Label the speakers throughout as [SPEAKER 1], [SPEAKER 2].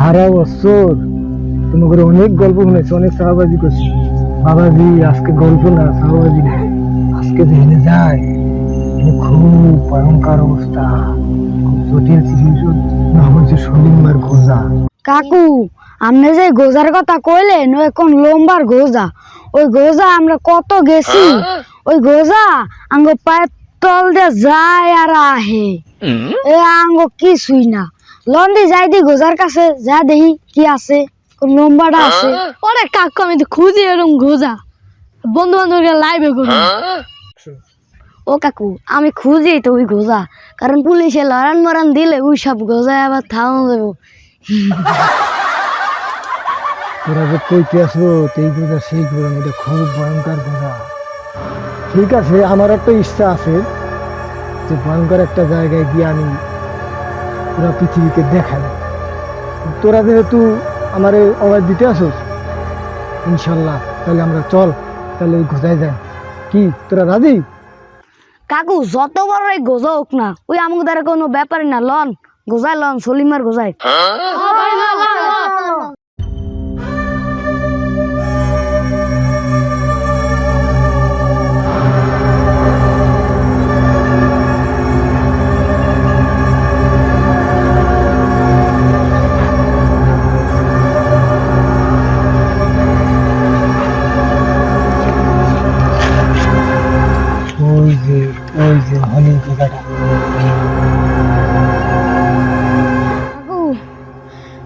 [SPEAKER 1] সারা বছর। তোমাকে অনেক গল্প শুনেছি অনেক সাহাবাজি করছি। বাবাজি আজকে গল্প না সাহাবাজি না। আজকে জেনে যায় খুব ভয়ঙ্কর অবস্থা। খুব জটিল সিচুয়েশন না হচ্ছে সলিমার খোঁজা
[SPEAKER 2] কাকু আপনি যে গোজার কথা কইলেন ওই কোন লম্বার গোজা। ওই গোজা আমরা কত গেছি। ওই গোজা আঙ্গ পায়ের তল দিয়ে যায় আর আহে। এ আঙ্গ কিছুই না। লন্ডি যাই দি গোজার কাছে যা দেখি কি আছে কোন লম্বাটা আছে।
[SPEAKER 3] ওরে কাকু আমি তো খুঁজি এরকম গোজা। বন্ধু বান্ধবকে লাইভে করি
[SPEAKER 2] ও কাকু আমি খুঁজি তো ওই গোজা। কারণ পুলিশে লড়ান মরান দিলে ওই সব গোজা আবার থামা দেবো
[SPEAKER 1] তোরা যে কইতে আসব এই গোজা সেই গোজা এটা খুব ভয়ঙ্কর গোজা। ঠিক আছে আমার একটা ইচ্ছা আছে যে ভয়ঙ্কর একটা জায়গায় গিয়ে আমি পুরো পৃথিবীকে দেখায়। তোরা যেহেতু আমার এই অবাধ দিতে আসোস ইনশাল্লাহ তাহলে আমরা চল তাহলে ওই গোজায় যাই। কি তোরা রাজি?
[SPEAKER 2] কাকু যত বড় এই গোজা হোক না ওই আমাকে দ্বারা কোনো ব্যাপার না লন। গোজায় লন সলিমার গোজায়।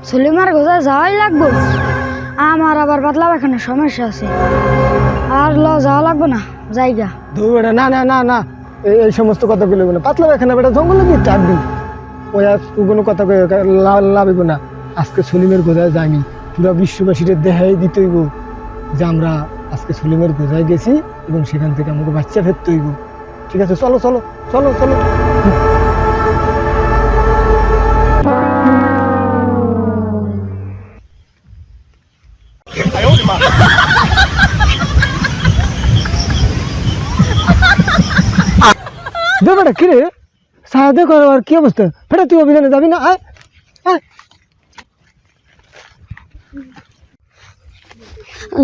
[SPEAKER 2] সলিমার গোজায় যাওয়াই লাগবো। আমার আবার পাতলা এখানে সমস্যা আছে। আর ল যাওয়া লাগবো না জায়গা।
[SPEAKER 1] না না না না। এই সমস্ত কথা বলব না পাতলা এখানে বেটা জঙ্গলে দিয়ে চাকবি ওই আর কোনো কথা লাভিব না। আজকে সলিমের গোজায় যাইনি। পুরো বিশ্ববাসীদের দেখাই দিতে হইব যে আমরা আজকে সলিমের গোজায় গেছি এবং সেখান থেকে আমাকে বাচ্চা ফেরতে হইব। ঠিক আছে, চলো চলো চলো চলো। বেটা কিরে সাহায্য করো আর কি অবস্থা? ফেটা তুই অভিযানে যাবি না? আয়।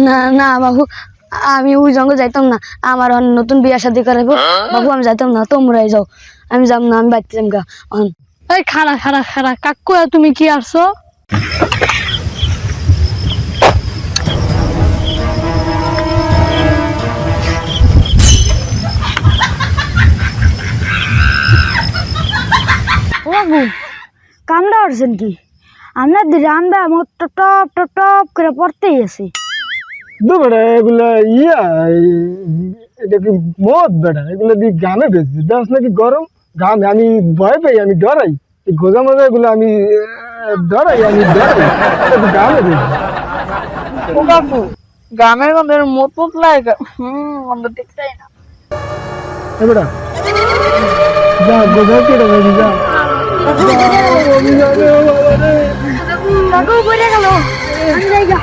[SPEAKER 2] না না, বাবু আমি ওই জঙ্গল যাইতাম না। আমার অন্য নতুন বিয়া শাদি করাবো বাবু আমি যাইতাম না তোমরাই যাও। আমি যাব না আমি বাড়তে যাম গা।
[SPEAKER 3] এই খারা খারা খারা কাকু তুমি কি আসছো
[SPEAKER 2] ও বাবু কামড়া উঠছেন কি? আমরা রামদা আমার টপ টপ টপ করে পড়তেই আছি।
[SPEAKER 1] দু বেটা এগুলা ইয়া এটা কি মদ বেটা এগুলো দিয়ে গামে বেশি দেখ নাকি গরম গামে আমি ভয় পাই আমি ডরাই এই গোজা মজা এগুলো আমি ডরাই আমি ডরাই গামে বেশি
[SPEAKER 3] ও কাকু গ্রামের মত মত লাগে হুম না
[SPEAKER 1] এ যা গোজা কেটে বেশি যা।
[SPEAKER 2] কাকু পড়ে গেল আমি যাই গা